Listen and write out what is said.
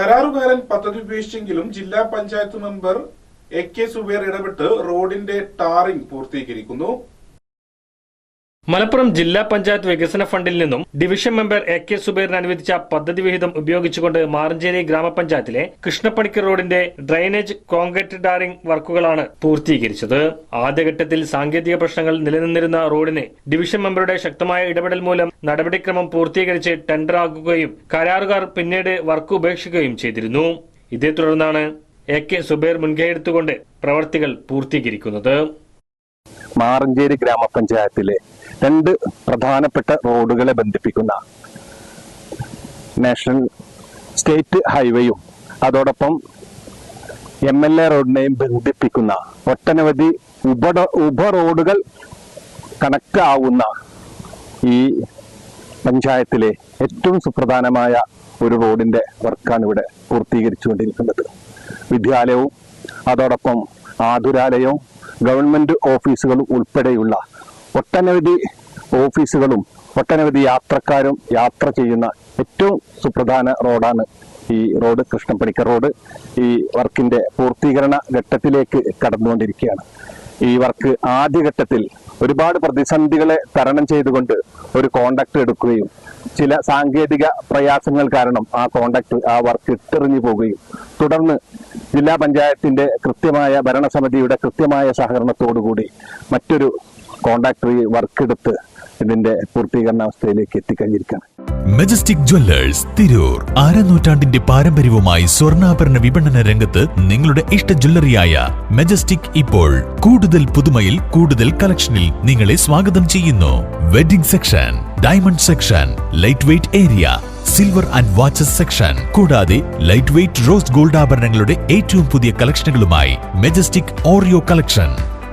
കരാറുകാരൻ പദ്ധതി ഉപേക്ഷിച്ചെങ്കിലും ജില്ലാ panchayat member A K Zubair ഇടപെട്ട് റോഡിന്റെ ടാറിംഗ് പൂർത്തീകരിക്കുന്നു. മലപ്പുറം ജില്ലാ പഞ്ചായത്ത് വികസന ഫണ്ടിൽ നിന്നും ഡിവിഷൻ മെമ്പർ എ കെ സുബൈറിന് അനുവദിച്ച പദ്ധതി വിഹിതം ഉപയോഗിച്ചുകൊണ്ട് മാറഞ്ചേരി ഗ്രാമപഞ്ചായത്തിലെ കൃഷ്ണപ്പണിക്കർ റോഡിന്റെ ഡ്രൈനേജ് കോൺക്രീറ്റ് ഡാറിംഗ് വർക്കുകളാണ് പൂർത്തീകരിച്ചത്. ആദ്യഘട്ടത്തിൽ സാങ്കേതിക പ്രശ്നങ്ങൾ നിലനിന്നിരുന്ന റോഡിനെ ഡിവിഷൻ മെമ്പറുടെ ശക്തമായ ഇടപെടൽ മൂലം നടപടിക്രമം പൂർത്തീകരിച്ച് ടെൻഡർ ആക്കുകയും കരാറുകാർ പിന്നീട് വർക്ക് ഉപേക്ഷിക്കുകയും ചെയ്തിരുന്നു. ഇതേ തുടർന്നാണ് എ കെ സുബൈർ മുൻകൈയെടുത്തുകൊണ്ട് പ്രവർത്തികൾ പൂർത്തീകരിക്കുന്നത്. മാറഞ്ചേരി ഗ്രാമപഞ്ചായത്തിലെ രണ്ട് പ്രധാനപ്പെട്ട റോഡുകളെ ബന്ധിപ്പിക്കുന്ന നാഷണൽ സ്റ്റേറ്റ് ഹൈവേയും അതോടൊപ്പം എം എൽ എ റോഡിനെയും ബന്ധിപ്പിക്കുന്ന ഒട്ടനവധി ഉപ ഉപ റോഡുകൾ കണക്ട് ആവുന്ന ഈ പഞ്ചായത്തിലെ ഏറ്റവും സുപ്രധാനമായ ഒരു റോഡിന്റെ വർക്കാണ് ഇവിടെ പൂർത്തീകരിച്ചുകൊണ്ടിരിക്കുന്നത്. വിദ്യാലയവും അതോടൊപ്പം ആതുരാലയവും ഗവൺമെന്റ് ഓഫീസുകളും ഉൾപ്പെടെയുള്ള ഒട്ടനവധി ഓഫീസുകളും ഒട്ടനവധി യാത്രക്കാരും യാത്ര ചെയ്യുന്ന ഏറ്റവും സുപ്രധാന റോഡാണ് ഈ റോഡ് കൃഷ്ണപ്പണിക്കർ റോഡ്. ഈ വർക്കിന്റെ പൂർത്തീകരണ ഘട്ടത്തിലേക്ക് കടന്നുകൊണ്ടിരിക്കുകയാണ്. ഈ വർക്ക് ആദ്യഘട്ടത്തിൽ ഒരുപാട് പ്രതിസന്ധികളെ തരണം ചെയ്തുകൊണ്ട് ഒരു കോണ്ടാക്ട് എടുക്കുകയും ചില സാങ്കേതിക പ്രയാസങ്ങൾ കാരണം ആ കോണ്ടാക്ട് ആ വർക്ക് ഇട്ടെറിഞ്ഞു പോവുകയും തുടർന്ന് ജില്ലാ പഞ്ചായത്തിന്റെ കൃത്യമായ ഭരണസമിതിയുടെ കൃത്യമായ സഹകരണത്തോടുകൂടി മറ്റൊരു കോണ്ടാക്ടർ ഈ വർക്ക് എടുത്ത് ഇതിന്റെ പൂർത്തീകരണ അവസ്ഥയിലേക്ക് എത്തിക്കഴിഞ്ഞിരിക്കുകയാണ്. മെജസ്റ്റിക് ജ്വല്ലേഴ്സ് തിരൂർ അരനൂറ്റാണ്ടിന്റെ പാരമ്പര്യവുമായി സ്വർണാഭരണ വിപണന രംഗത്ത് നിങ്ങളുടെ ഇഷ്ട ജ്വല്ലറിയായ മെജസ്റ്റിക് ഇപ്പോൾ കൂടുതൽ പുതുമയിൽ കൂടുതൽ കളക്ഷനിൽ നിങ്ങളെ സ്വാഗതം ചെയ്യുന്നു. Wedding section diamond section light weight area silver and watches section കൂടാതെ ലൈറ്റ് വെയ്റ്റ് റോസ് ഗോൾഡ് ആഭരണങ്ങളുടെ ഏറ്റവും പുതിയ കളക്ഷനുകളുമായി മെജസ്റ്റിക് ഓറിയോ കളക്ഷൻ